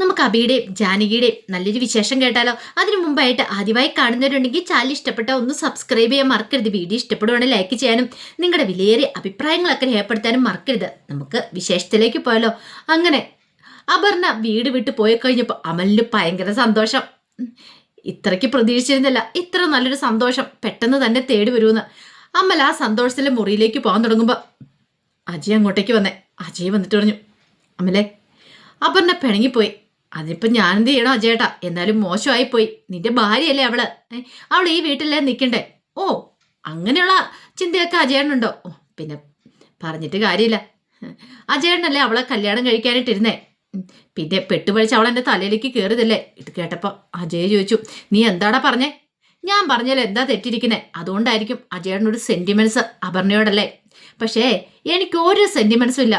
നമുക്ക് അബിയുടെയും ജാനകിയുടെയും നല്ലൊരു വിശേഷം കേട്ടാലോ? അതിനു മുമ്പായിട്ട് ആദ്യമായി കാണുന്നവരുണ്ടെങ്കിൽ ചാനൽ ഇഷ്ടപ്പെട്ട ഒന്ന് സബ്സ്ക്രൈബ് ചെയ്യാൻ മറക്കരുത്. വീഡിയോ ഇഷ്ടപ്പെടുവാണെങ്കിൽ ലൈക്ക് ചെയ്യാനും നിങ്ങളുടെ വിലയേറിയ അഭിപ്രായങ്ങളൊക്കെ രേഖപ്പെടുത്താനും മറക്കരുത്. നമുക്ക് വിശേഷത്തിലേക്ക് പോയാലോ? അങ്ങനെ അപർണ വീട് വിട്ട് പോയി കഴിഞ്ഞപ്പോൾ അമലിന് ഭയങ്കര സന്തോഷം. ഇത്രയ്ക്ക് പ്രതീക്ഷിച്ചിരുന്നില്ല. ഇത്ര നല്ലൊരു സന്തോഷം പെട്ടെന്ന് തന്നെ തേടി വരുമെന്ന്. അമൽ ആ സന്തോഷത്തിലെ മുറിയിലേക്ക് പോകാൻ തുടങ്ങുമ്പോൾ അജയ് അങ്ങോട്ടേക്ക് വന്നേ. അജയ് വന്നിട്ട് പറഞ്ഞു അമലേ അപർണ പിണങ്ങിപ്പോയി. അതിനിപ്പം ഞാൻ എന്ത് ചെയ്യണോ അജേട്ടാ? എന്നാലും മോശമായിപ്പോയി. നിന്റെ ഭാര്യയല്ലേ അവൾ? അവൾ ഈ വീട്ടിലേ നിൽക്കണ്ടേ ഓ അങ്ങനെയുള്ള ചിന്തയൊക്കെ അജയണ്ണുണ്ടോ ഓ പിന്നെ പറഞ്ഞിട്ട് കാര്യമില്ല. അജയണ്ണല്ലേ അവളെ കല്യാണം കഴിക്കാനായിട്ടിരുന്നേ പിന്നെ പെട്ടുപഴിച്ച് അവൾ എന്റെ തലയിലേക്ക് കയറിയതല്ലേ ഇത് കേട്ടപ്പോൾ അജയ് ചോദിച്ചു നീ എന്താടാ പറഞ്ഞേ? ഞാൻ പറഞ്ഞാൽ എന്താ തെറ്റിരിക്കുന്നേ? അതുകൊണ്ടായിരിക്കും ഒരു സെന്റിമെന്റ്സ് അപർണയോടല്ലേ? പക്ഷേ എനിക്ക് ഒരു സെന്റിമെന്റ്സും ഇല്ല.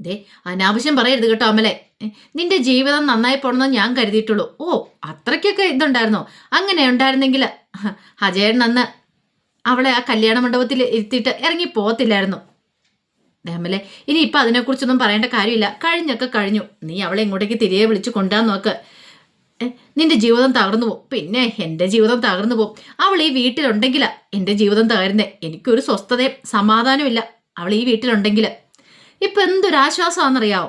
ദേ അനാവശ്യം പറയരുത് കേട്ടോ അമലെ. നിന്റെ ജീവിതം നന്നായി പോണെന്ന് ഞാൻ കരുതിയിട്ടുള്ളൂ. ഓ അത്രയ്ക്കൊക്കെ ഇതുണ്ടായിരുന്നോ? അങ്ങനെ ഉണ്ടായിരുന്നെങ്കിൽ അജയൻ അന്ന് അവളെ ആ കല്യാണ മണ്ഡപത്തിൽ ഇരുത്തിയിട്ട് ഇറങ്ങി പോകത്തില്ലായിരുന്നു. അമലെ ഇനി ഇപ്പം അതിനെക്കുറിച്ചൊന്നും പറയേണ്ട കാര്യമില്ല. കഴിഞ്ഞൊക്കെ കഴിഞ്ഞു. നീ അവളെ ഇങ്ങോട്ടേക്ക് തിരികെ വിളിച്ച് കൊണ്ടുവരാൻ നോക്ക്. നിന്റെ ജീവിതം തകർന്നു പോകും. പിന്നെ എന്റെ ജീവിതം തകർന്നു പോകും. അവൾ ഈ വീട്ടിലുണ്ടെങ്കിലാ എന്റെ ജീവിതം തകരുന്നേ. എനിക്കൊരു സ്വസ്ഥതയും സമാധാനവും ഇല്ല. അവൾ ഈ വീട്ടിലുണ്ടെങ്കിൽ ഇപ്പം എന്തൊരാശ്വാസമാണെന്നറിയാവോ?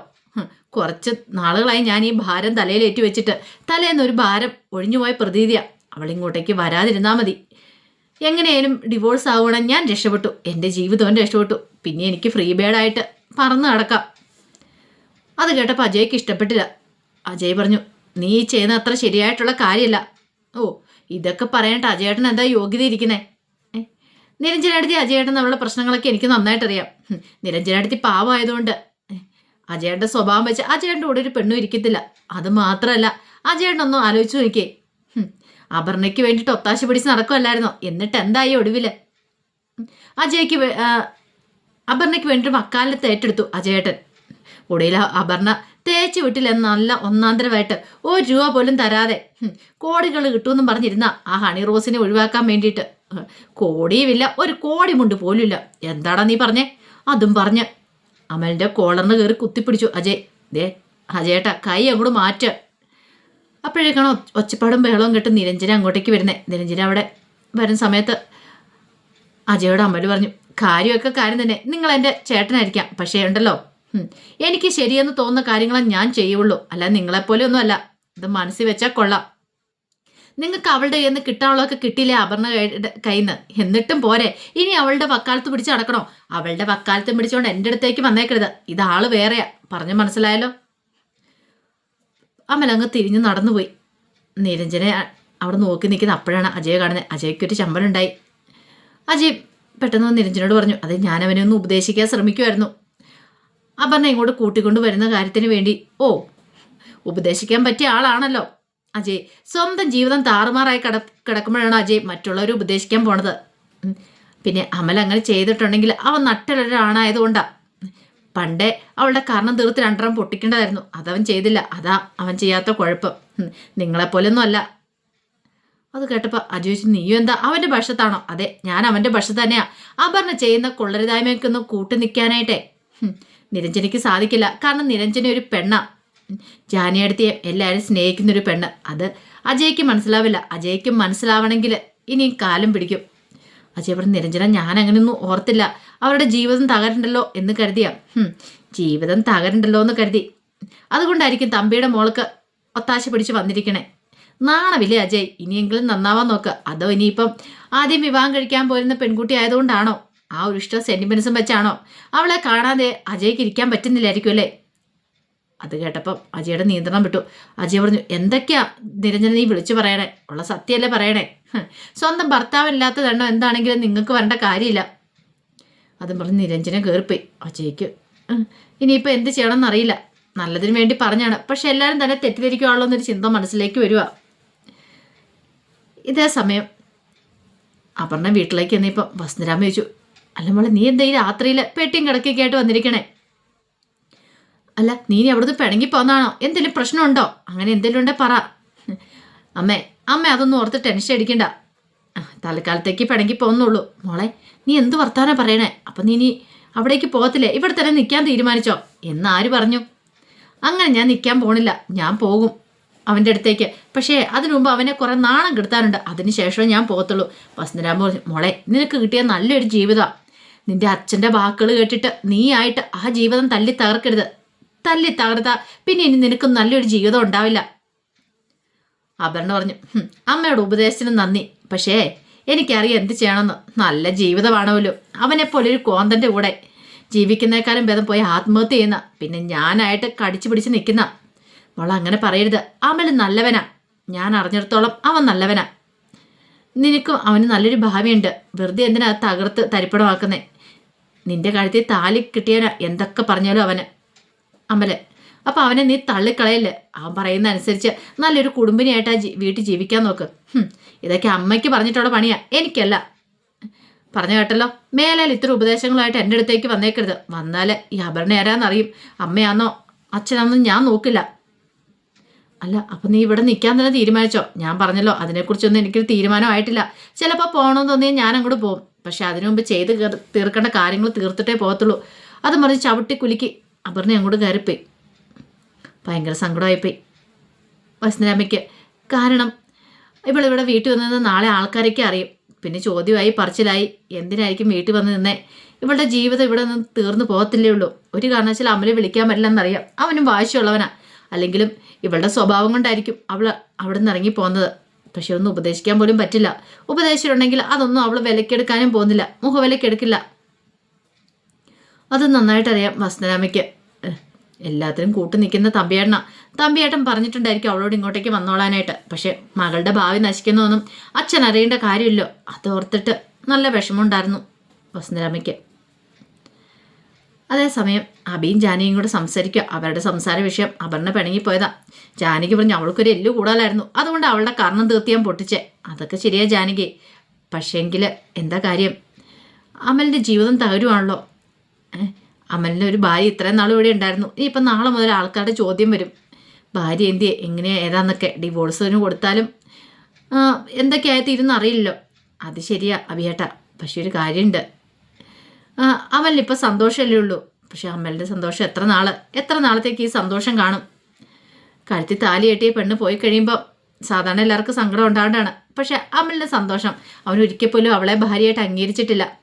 കുറച്ച് നാളുകളായി ഞാൻ ഈ ഭാരം തലയിലേറ്റി വെച്ചിട്ട് തലേന്ന് ഒരു ഭാരം ഒഴിഞ്ഞുപോയ പ്രതീതിയാണ് അവളിങ്ങോട്ടേക്ക് വരാതിരുന്നാൽ മതി. എങ്ങനെയായാലും ഡിവോഴ്സ് ആവുകയാണെങ്കിൽ ഞാൻ രക്ഷപ്പെട്ടു. എന്റെ ജീവിതവും രക്ഷപ്പെട്ടു. പിന്നെ എനിക്ക് ഫ്രീ ബേഡായിട്ട് പറന്ന് നടക്കാം. അത് കേട്ടപ്പോൾ അജയ്ക്ക് ഇഷ്ടപ്പെട്ടില്ല. അജയ് പറഞ്ഞു നീ ചെയ്യുന്ന അത്ര ശരിയായിട്ടുള്ള കാര്യമല്ല ഓ ഇതൊക്കെ പറയാനായിട്ട് അജയേട്ടൻ എന്താ യോഗ്യത ഇരിക്കുന്നേ ഏ നിരഞ്ജനടുത്തി അജയേട്ടൻ നമ്മളുടെ പ്രശ്നങ്ങളൊക്കെ എനിക്ക് നന്നായിട്ടറിയാം. നിരഞ്ജനടുത്തി പാവമായതുകൊണ്ട്. അജയേട്ടന്റെ സ്വഭാവം വെച്ച് അജയേട്ടന്റെ കൂടെ ഒരു പെണ്ണും ഇരിക്കത്തില്ല. അത് മാത്രമല്ല അജയേട്ടനൊന്നും ആലോചിച്ച് നോക്കിയേ. അപർണയ്ക്ക് വേണ്ടിയിട്ട് ഒത്താശ പിടിച്ച് നടക്കുമല്ലായിരുന്നോ എന്നിട്ട് എന്തായി ഒടുവിൽ അജയ്ക്ക് അപർണയ്ക്ക് വേണ്ടിയിട്ട് മക്കാലത്ത് ഏറ്റെടുത്തു അജയേട്ടൻ. ഒടുവിൽ അപർണ തേച്ച് വിട്ടില്ല നല്ല ഒന്നാന്തരമായിട്ട് ഒരു രൂപ പോലും തരാതെ കോടികൾ കിട്ടുമെന്നും പറഞ്ഞിരുന്ന ആ ഹണി റോസിനെ ഒഴിവാക്കാൻ വേണ്ടിയിട്ട്. കോടിയുമില്ല ഒരു കോടി മുണ്ട് പോലുമില്ല. എന്താടാ നീ പറഞ്ഞേ? അതും പറഞ്ഞ് അമലിന്റെ കോളറിന് കയറി കുത്തിപ്പിടിച്ചു അജയ്. ദേ അജയേട്ടാ കൈ അങ്ങോട്ട് മാറ്റ. അപ്പോഴേക്കാണ് ഒച്ചപ്പാടും ബഹളവും കെട്ട് നിരഞ്ജന അങ്ങോട്ടേക്ക് വരുന്നത് നിരഞ്ജന അവിടെ വരുന്ന സമയത്ത് അജയോട് അമൽ പറഞ്ഞു കാര്യമൊക്കെ കാര്യം തന്നെ. നിങ്ങൾ എന്റെ ചേട്ടനായിരിക്കാം. പക്ഷേ ഉണ്ടല്ലോ എനിക്ക് ശരിയെന്ന് തോന്നുന്ന കാര്യങ്ങളെ ഞാൻ ചെയ്യുള്ളൂ. അല്ല നിങ്ങളെപ്പോലെ ഒന്നും അല്ല ഇത് മനസ്സിൽ വെച്ചാൽ കൊള്ളാം. നിങ്ങൾക്ക് അവളുടെ കയ്യിൽ നിന്ന് കിട്ടാനുള്ളതൊക്കെ കിട്ടിയില്ലേ അപർണ കയ്യിൽ നിന്ന് എന്നിട്ടും പോരെ. ഇനി അവളുടെ വക്കാലത്ത് പിടിച്ച് നടക്കണോ? അവളുടെ വക്കാലത്തും പിടിച്ചുകൊണ്ട് എന്റെ അടുത്തേക്ക് വന്നേക്കരുത്. ഇതാൾ വേറെയാ. പറഞ്ഞു മനസ്സിലായല്ലോ? അമലങ്ങ് തിരിഞ്ഞ് നടന്നുപോയി. നിരഞ്ജനെ അവിടെ നോക്കി നിൽക്കുന്ന അപ്പോഴാണ് അജയ് കാണുന്നത്. അജയ്ക്കൊരു ചമ്പലുണ്ടായി അജയ് പെട്ടെന്ന് നിരഞ്ജനോട് പറഞ്ഞു അത് ഞാൻ അവനെ ഒന്ന് ഉപദേശിക്കാൻ ശ്രമിക്കുമായിരുന്നു അപർണ ഇങ്ങോട്ട് കൂട്ടിക്കൊണ്ട് വരുന്ന കാര്യത്തിന് വേണ്ടി ഓ ഉപദേശിക്കാൻ പറ്റിയ ആളാണല്ലോ. അജയ് സ്വന്തം ജീവിതം താറുമാറായി കിട കിടക്കുമ്പോഴാണ് അജയ് മറ്റുള്ളവരെ ഉപദേശിക്കാൻ പോണത്. പിന്നെ അമൽ അങ്ങനെ ചെയ്തിട്ടുണ്ടെങ്കിൽ അവൻ നട്ടലൊരാണായതുകൊണ്ടാ. പണ്ടേ അവളുടെ കർണം തീർത്ത് രണ്ടെണ്ണം പൊട്ടിക്കേണ്ടതായിരുന്നു. അതവൻ ചെയ്തില്ല. അതാ അവൻ ചെയ്യാത്ത കുഴപ്പം. നിങ്ങളെപ്പോലൊന്നും അല്ല അത് കേട്ടപ്പോൾ അജു ചോദിച്ചു നീയും എന്താ? അവന്റെ പക്ഷത്താണോ? അതെ ഞാൻ അവന്റെ പക്ഷത്ത് അപർണ ചെയ്യുന്ന കൊള്ളരുതായ്മയ്ക്കൊന്ന് കൂട്ടി നിൽക്കാനായിട്ടേ നിരഞ്ജനയ്ക്ക് സാധിക്കില്ല. കാരണം നിരഞ്ജന ഒരു പെണ്ണാ. ജാനിയടുത്തിയെ എല്ലാവരും സ്നേഹിക്കുന്ന ഒരു പെണ്ണ്. അത് അജയ്ക്ക് മനസ്സിലാവില്ല. അജയ്ക്ക് മനസ്സിലാവണമെങ്കിൽ ഇനിയും കാലം പിടിക്കും. അജയ് പറഞ്ഞു നിരഞ്ജന ഞാൻ അങ്ങനെയൊന്നും ഓർത്തില്ല. അവരുടെ ജീവിതം തകരണ്ടല്ലോ എന്ന് കരുതിയാ. ജീവിതം തകരണ്ടല്ലോ എന്ന് കരുതി. അതുകൊണ്ടായിരിക്കും തമ്പിയുടെ മോൾക്ക് ഒത്താശ പിടിച്ച് വന്നിരിക്കണേ. നാണമില്ലേ അജയ്. ഇനിയെങ്കിലും നന്നാവാൻ നോക്ക്. അതോ ഇനിയിപ്പം ആദ്യം വിവാഹം കഴിക്കാൻ പോരുന്ന പെൺകുട്ടി ആയതുകൊണ്ടാണോ ആ ഒരു ഇഷ്ടം സെന്റിമെന്റ്സും വെച്ചാണോ? അവളെ കാണാതെ അജയ്ക്ക് ഇരിക്കാൻ പറ്റുന്നില്ലായിരിക്കും അല്ലേ? അത് കേട്ടപ്പം അജയുടെ നിയന്ത്രണം വിട്ടു. അജയ് പറഞ്ഞു എന്തൊക്കെയാ നിരഞ്ജന നീ വിളിച്ചു പറയണേ? ഉള്ള സത്യമല്ലേ പറയണേ? സ്വന്തം ഭർത്താവില്ലാത്തതെണ്ണോ എന്താണെങ്കിലും നിങ്ങൾക്ക് വരേണ്ട കാര്യമില്ല. അതും പറഞ്ഞ് നിരഞ്ജന കയറിപ്പോയി അജയ്ക്ക് ഇനിയിപ്പോൾ എന്ത് ചെയ്യണമെന്ന് അറിയില്ല. നല്ലതിന് വേണ്ടി പറഞ്ഞാണ്. പക്ഷെ എല്ലാവരും തന്നെ തെറ്റിദ്ധരിക്കുവാണല്ലോ എന്നൊരു ചിന്ത മനസ്സിലേക്ക് വരിക ഇതേ സമയം അപർണ വീട്ടിലേക്ക് എന്നിപ്പം വസുന്ധരാമ ചോദിച്ചു അല്ല മോളെ നീ എന്താ ഈ രാത്രിയിൽ പെട്ടിയും കിടക്കൊക്കെ ആയിട്ട് വന്നിരിക്കണേ? അല്ല നീ അവിടുന്ന് പിണങ്ങി പോന്നാണോ? എന്തെങ്കിലും പ്രശ്നമുണ്ടോ? അങ്ങനെ എന്തെങ്കിലും ഉണ്ടേ പറ. അമ്മേ അമ്മ അതൊന്നും ഓർത്ത് ടെൻഷൻ അടിക്കണ്ട. തൽക്കാലത്തേക്ക് പിണങ്ങി പോന്നുള്ളൂ മോളെ നീ എന്ത് വർത്താനം പറയണേ? അപ്പം നീ ഇനി അവിടേക്ക് പോകത്തില്ലേ? ഇവിടെ തന്നെ നിൽക്കാൻ തീരുമാനിച്ചോ? എന്ന് ആര് പറഞ്ഞു? അങ്ങനെ ഞാൻ നിൽക്കാൻ പോണില്ല. ഞാൻ പോകും അവന്റെ അടുത്തേക്ക്. പക്ഷേ അതിനു മുമ്പ് അവനെ കുറേ നാണം കെടുത്താനുണ്ട്. അതിനുശേഷം ഞാൻ പോകത്തുള്ളൂ. വസന്തരാമ മോളെ നിനക്ക് കിട്ടിയ നല്ലൊരു ജീവിതമാണ് നിന്റെ അച്ഛന്റെ വാക്കുകൾ കേട്ടിട്ട് നീ ആയിട്ട് ആ ജീവിതം തല്ലി തകർക്കരുത്. തല്ലി തകർത്താ പിന്നെ ഇനി നിനക്ക് നല്ലൊരു ജീവിതം ഉണ്ടാവില്ല. അപർണ പറഞ്ഞു അമ്മയുടെ ഉപദേശത്തിന് നന്ദി. പക്ഷേ എനിക്കറിയാം എന്ത് ചെയ്യണമെന്ന്. നല്ല ജീവിതമാണല്ലോ അവനെപ്പോലെ ഒരു കോന്തന്റെ കൂടെ. ജീവിക്കുന്നേക്കാളും ഭേദം പോയി ആത്മഹത്യ ചെയ്യുന്ന. പിന്നെ ഞാനായിട്ട് കടിച്ചു പിടിച്ച് നിൽക്കുന്ന. അങ്ങനെ പറയരുത്. അമൽ നല്ലവനാ. ഞാൻ അറിഞ്ഞിടത്തോളം അവൻ നല്ലവനാ. നിനക്കും അവന് നല്ലൊരു ഭാവിയുണ്ട്. വെറുതെ എന്തിനാ തകർത്ത് തരിപ്പണമാക്കുന്നേ? നിന്റെ കഴുത്തിൽ താലി കിട്ടിയവനാ. എന്തൊക്കെ പറഞ്ഞാലും അവന്. അമൽ അപ്പൊ അവനെ നീ തള്ളിക്കളയല്ലേ? അവൻ പറയുന്ന അനുസരിച്ച് നല്ലൊരു കുടുംബിനിയായിട്ട് ആ വീട്ടിൽ ജീവിക്കാൻ നോക്ക്. ഇതൊക്കെ അമ്മയ്ക്ക് പറഞ്ഞിട്ടുള്ള പണിയാ. എനിക്കല്ല. പറഞ്ഞു കേട്ടല്ലോ? മേലാൽ ഇത്ര ഉപദേശങ്ങളായിട്ട് എന്റെ അടുത്തേക്ക് വന്നേക്കരുത്. വന്നാൽ ഈ അപർണ ആരാന്നറിയും. അമ്മയാന്നോ അച്ഛനാന്നോ ഞാൻ നോക്കില്ല. അല്ല അപ്പം നീ ഇവിടെ നിൽക്കാൻ തന്നെ തീരുമാനിച്ചോ? ഞാൻ പറഞ്ഞല്ലോ അതിനെക്കുറിച്ചൊന്നും എനിക്കൊരു തീരുമാനമായിട്ടില്ല. ചിലപ്പോൾ പോകണമെന്ന് തോന്നിയാൽ ഞാൻ അങ്ങോട്ട് പോകും. പക്ഷെ അതിനു മുമ്പ് ചെയ്ത് തീർക്കേണ്ട കാര്യങ്ങൾ തീർത്തിട്ടേ പോകത്തുള്ളൂ. അത് മറിച്ച് ചവിട്ടി കുലുക്കി അപർണ അങ്ങോട്ട് കയറിപ്പോയി. ഭയങ്കര സങ്കടമായിപ്പോയി. വസന്തരാമയ്ക്ക് കാരണം ഇവളിവിടെ വീട്ടിൽ വന്നത് നാളെ ആൾക്കാരൊക്കെ അറിയും. പിന്നെ ചോദ്യമായി പറച്ചിലായി. എന്തിനായിരിക്കും വീട്ടിൽ വന്ന് നിന്നേ? ഇവളുടെ ജീവിതം ഇവിടെ നിന്ന് തീർന്നു പോകത്തില്ലേ ഉള്ളൂ. ഒരു കാരണവശാൽ അമലെ വിളിക്കാൻ പറ്റില്ലെന്നറിയാം. അവനും വാശിയുള്ളവനാ. അല്ലെങ്കിലും ഇവളുടെ സ്വഭാവം കൊണ്ടായിരിക്കും അവൾ അവിടെ നിന്ന് ഇറങ്ങി പോകുന്നത് പക്ഷെ ഒന്നും ഉപദേശിക്കാൻ പോലും പറ്റില്ല. ഉപദേശിച്ചിട്ടുണ്ടെങ്കിൽ അതൊന്നും അവൾ വിലക്കെടുക്കാനും പോകുന്നില്ല. മുഖവിലക്കെടുക്കില്ല അത് നന്നായിട്ടറിയാം വസന്തരാമയ്ക്ക് ഏഹ്, എല്ലാത്തിനും കൂട്ടു നിൽക്കുന്ന തമ്പിയേട്ടന. തമ്പിയേട്ടൻ പറഞ്ഞിട്ടുണ്ടായിരിക്കും അവളോട് ഇങ്ങോട്ടേക്ക് വന്നോളാനായിട്ട്. പക്ഷെ മകളുടെ ഭാവി നശിക്കുന്നതൊന്നും അച്ഛൻ അറിയേണ്ട കാര്യമില്ലോ. അതോർത്തിട്ട് നല്ല വിഷമമുണ്ടായിരുന്നു വസന്തരാമയ്ക്ക് അതേസമയം അബിയും ജാനിയും കൂടെ സംസാരിക്കുക. അവരുടെ സംസാര വിഷയം അപർണ പിണങ്ങിപ്പോയതാ. ജാനകി പറഞ്ഞു അവൾക്കൊരു എല്ല് കൂടുതലായിരുന്നു. അതുകൊണ്ട് അവളുടെ കർണം തീർത്തിയാൻ പൊട്ടിച്ചേ. അതൊക്കെ ശരിയാ ജാനകി പക്ഷേങ്കിൽ എന്താ കാര്യം? അമലിന്റെ ജീവിതം തകരുവാണല്ലോ. അമലിന്റെ ഒരു ഭാര്യ ഇത്രയും നാളും ഇവിടെ ഉണ്ടായിരുന്നു. ഇനി ഇപ്പം നാളെ മുതൽ ആൾക്കാരുടെ ചോദ്യം വരും. ഭാര്യ എന്തിയെ? എങ്ങനെയാണ് ഏതാന്നൊക്കെ ഡിവോഴ്സിന് കൊടുത്താലും എന്തൊക്കെയായി തീരുന്ന അത് ശരിയാ അഭിയേട്ട. പക്ഷേ ഒരു കാര്യമുണ്ട് അമലിനിപ്പോൾ സന്തോഷമല്ലേ ഉള്ളൂ. പക്ഷെ അമലിന്റെ സന്തോഷം എത്ര നാൾ എത്ര നാളത്തേക്ക് ഈ സന്തോഷം കാണും? കഴുത്തി താലി കെട്ടിയ പെണ്ണ് പോയി കഴിയുമ്പോൾ സാധാരണ എല്ലാവർക്കും സങ്കടം ഉണ്ടാകൊണ്ടാണ് പക്ഷെ അമലിന്റെ സന്തോഷം അവൻ ഒരിക്കൽ പോലും അവളെ ഭാര്യയായിട്ട് അംഗീകരിച്ചിട്ടില്ല.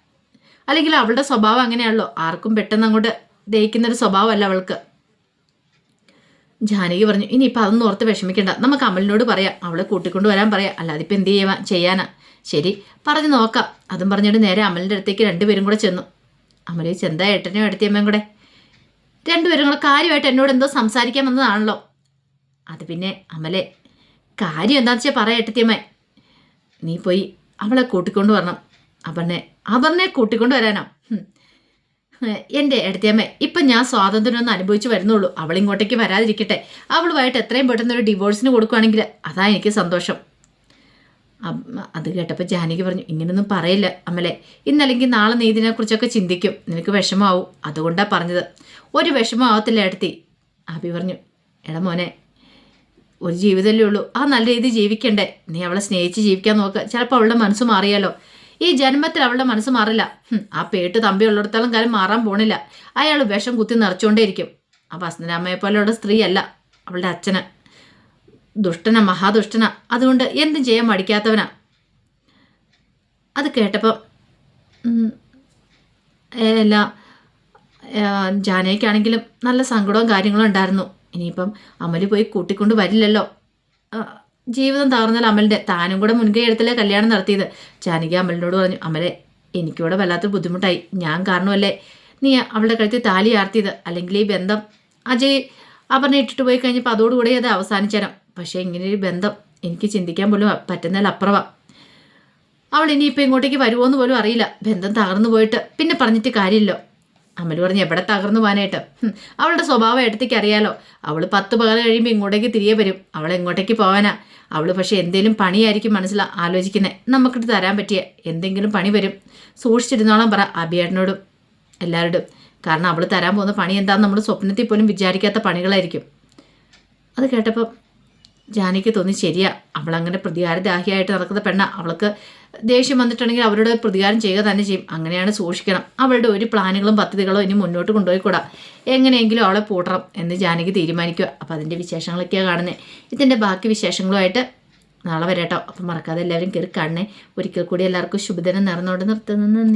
അല്ലെങ്കിൽ അവളുടെ സ്വഭാവം അങ്ങനെയാണല്ലോ. ആർക്കും പെട്ടെന്ന് അങ്ങോട്ട് ദഹിക്കുന്നൊരു സ്വഭാവമല്ല അവൾക്ക്. ജാനകി പറഞ്ഞു ഇനിയിപ്പോൾ അതൊന്നും ഓർത്ത് വിഷമിക്കേണ്ട. നമുക്ക് അമലിനോട് പറയാം. അവളെ കൂട്ടിക്കൊണ്ട് വരാൻ പറയാം. അല്ലാതെ ഇപ്പം എന്ത് ചെയ്യുവാ ചെയ്യാനാ. ശരി പറഞ്ഞു നോക്കാം. അതും പറഞ്ഞിട്ട് നേരെ അമലിന്റെ അടുത്തേക്ക് രണ്ടുപേരും കൂടെ ചെന്നു. അമലി ചെന്താ ഏട്ടനും എടുത്തിയമ്മയും കൂടെ. രണ്ടുപേരും കൂടെ കാര്യമായിട്ട് എന്നോട് എന്തോ സംസാരിക്കാൻ വന്നതാണല്ലോ. അത് പിന്നെ അമലെ കാര്യം എന്താണെന്ന് വെച്ചാൽ പറയാം എട്ടത്തിയമ്മേ നീ പോയി അവളെ കൂട്ടിക്കൊണ്ട് വരണം. അവനെ അവനെ കൂട്ടിക്കൊണ്ട് വരാനോ. എന്റെ എടുത്തിയമ്മ ഇപ്പം ഞാൻ സ്വാതന്ത്ര്യം ഒന്ന് അനുഭവിച്ച് വരുന്നുള്ളൂ. അവൾ ഇങ്ങോട്ടേക്ക് വരാതിരിക്കട്ടെ. അവളുമായിട്ട് എത്രയും പെട്ടെന്ന് ഒരു ഡിവോഴ്സിന് കൊടുക്കുകയാണെങ്കിൽ അതാ എനിക്ക് സന്തോഷം. അമ്മ അത് കേട്ടപ്പോൾ ജാനകി പറഞ്ഞു ഇങ്ങനൊന്നും പറയില്ല അമ്മലെ ഇന്നല്ലെങ്കിൽ നാളെ നീ ഇതിനെക്കുറിച്ചൊക്കെ ചിന്തിക്കും. നിനക്ക് വിഷമാവും. അതുകൊണ്ടാണ് പറഞ്ഞത്. ഒരു വിഷമാവത്തില്ല എടുത്തി അഭി പറഞ്ഞു. എടാ മോനെ ഒരു ജീവിതമല്ലേ ഉള്ളൂ. ആ നല്ല രീതിയിൽ ജീവിക്കണ്ടേ. നീ അവളെ സ്നേഹിച്ച് ജീവിക്കാൻ നോക്കുക ചിലപ്പോൾ അവളുടെ മനസ്സ് മാറിയാലോ. ഈ ജന്മത്തിൽ അവളുടെ മനസ്സ് മാറില്ല. ആ പേട്ട് തമ്പി ഉള്ളിടത്തോളം കാലം മാറാൻ പോണില്ല. അയാൾ വിഷം കുത്തി നിറച്ചുകൊണ്ടേയിരിക്കും. ആ വസന്തരാമയെ പോലെയുള്ള സ്ത്രീയല്ല അവളുടെ അച്ഛന്. ദുഷ്ടന മഹാദുഷ്ടന. അതുകൊണ്ട് എന്തും ചെയ്യാൻ മടിക്കാത്തവനാ. അത് കേട്ടപ്പോൾ എല്ലാം ജാനകിക്കാണെങ്കിലും നല്ല സങ്കടവും കാര്യങ്ങളും ഉണ്ടായിരുന്നു. ഇനിയിപ്പം അമൽ പോയി കൂട്ടിക്കൊണ്ട് വരില്ലല്ലോ. ജീവിതം തകർന്നാൽ അമലിന്റെ താനും കൂടെ മുൻകൈ എടുത്തല്ലേ കല്യാണം നടത്തിയത്. ജാനകി അമലിനോട് പറഞ്ഞു അമലെ എനിക്കിവിടെ വല്ലാത്ത ബുദ്ധിമുട്ടായി. ഞാൻ കാരണമല്ലേ നീ അവളുടെ കഴുത്തിൽ താലി ആർത്തിയത്? അല്ലെങ്കിൽ ഈ ബന്ധം അജയ് അപർണ ഇട്ടിട്ട് പോയി കഴിഞ്ഞപ്പോൾ അതോടുകൂടി അത് അവസാനിച്ചേരം പക്ഷേ ഇങ്ങനെയൊരു ബന്ധം എനിക്ക് ചിന്തിക്കാൻ പോലും പറ്റുന്നതിൽ അപ്പുറവാ അവൾ ഇനിയിപ്പോൾ ഇങ്ങോട്ടേക്ക് വരുമോ എന്ന് പോലും അറിയില്ല. ബന്ധം തകർന്നു പോയിട്ട് പിന്നെ പറഞ്ഞിട്ട് കാര്യമില്ലോ. അമ്മൽ പറഞ്ഞു എവിടെ തകർന്നു പോകാനായിട്ട്? അവളുടെ സ്വഭാവം എടുത്തേക്ക് അറിയാലോ. അവൾ പത്ത് പകൽ കഴിയുമ്പോൾ ഇങ്ങോട്ടേക്ക് തിരികെ വരും. അവൾ എങ്ങോട്ടേക്ക് പോകാനാ? അവൾ പക്ഷേ എന്തെങ്കിലും പണിയായിരിക്കും മനസ്സിൽ ആലോചിക്കുന്നത് നമുക്കിട്ട് തരാൻ പറ്റിയ എന്തെങ്കിലും പണി വരും. സൂക്ഷിച്ചിരുന്നോളാം പറ അബിയേട്ടനോടും എല്ലാവരോടും കാരണം അവൾ തരാൻ പോകുന്ന പണി എന്താണെന്ന് നമ്മൾ സ്വപ്നത്തിൽ പോലും വിചാരിക്കാത്ത പണികളായിരിക്കും. അത് കേട്ടപ്പോൾ ജാനകിക്ക് തോന്നി ശരിയാ അവളങ്ങനെ പ്രതികാരദാഹിയായിട്ട് നടക്കുന്ന പെണ്ണ. അവൾക്ക് ദേഷ്യം വന്നിട്ടുണ്ടെങ്കിൽ അവരോട് പ്രതികാരം ചെയ്യുക തന്നെ ചെയ്യും. അങ്ങനെയാണ് സൂക്ഷിക്കണം. അവളുടെ ഒരു പ്ലാനുകളും പദ്ധതികളോ ഇനി മുന്നോട്ട് കൊണ്ടുപോയിക്കൂടാ. എങ്ങനെയെങ്കിലും അവളെ പൂട്ടണം എന്ന് ജാനകി തീരുമാനിക്കുക. അപ്പം അതിന്റെ വിശേഷങ്ങളൊക്കെയാണ് കാണുന്നത് ഇതിന്റെ ബാക്കി വിശേഷങ്ങളുമായിട്ട് നാളെ വരാട്ടോ. അപ്പം മറക്കാതെ എല്ലാവരും കയറി കാണണേ ഒരിക്കൽ കൂടി എല്ലാവർക്കും ശുഭദിനം നേർന്നുകൊണ്ട് നിർത്തുന്നു.